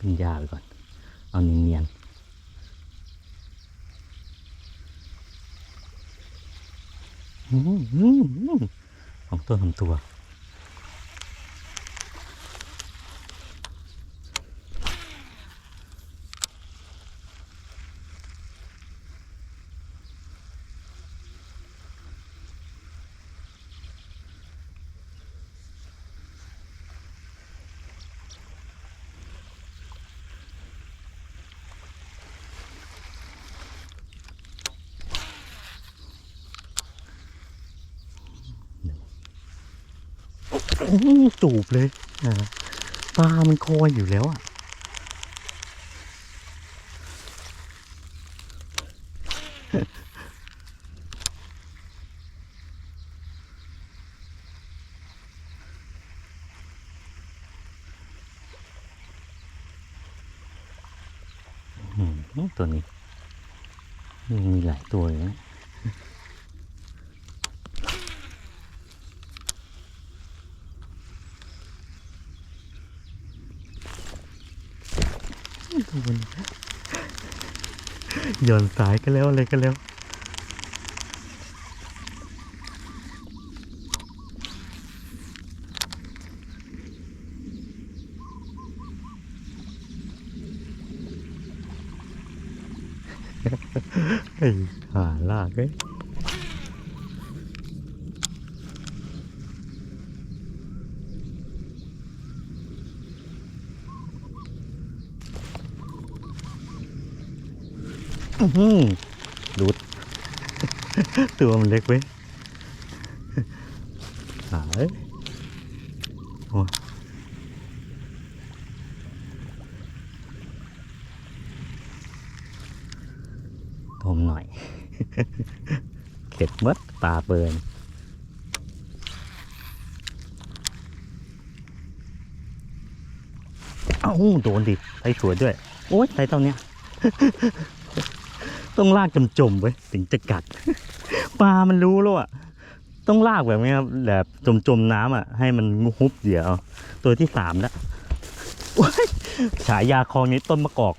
ขึ้นยาไปก่อน เอาเนียนๆของตัวของตัว จูบเลยอ่าปลามันคอยอยู่แล้วอะตัวนี้ มีหลายตัวเลยนะ มันหย่อนสายกันแล้วอะไรกันแล้วไอ้หาลากเอ้ย อื้อหือหลุดตัวมันเล็กเว้ยหายโอ้ทมหน่อย เข็ดมดตาเปินเอ้าโดนดิไอ้สวยด้วย โอ๊ยไอ้เท่าเนี้ย ต้องลากจมๆไว้ถึงจะกัด ปลามันรู้แล้วอะต้องลากแบบนี้ครับแบบจมๆน้ำอะให้มันฮุบเดี๋ยว ตัวที่สามแล้วฉายาคลองนี้ต้นมะกอก